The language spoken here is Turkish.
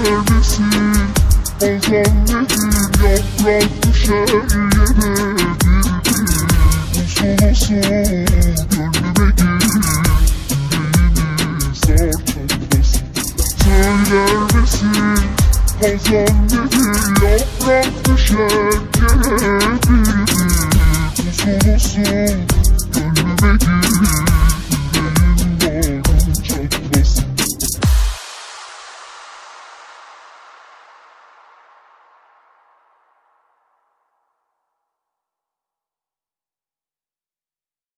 misin? Ozan nedir yaprak düşer yere Girdi. Usul usul gönlüme gir. Yüreğimi sarçalasın Söyler misin? Ozan nedir yaprak düşer yere Girdi. Usul usul gönlüme gir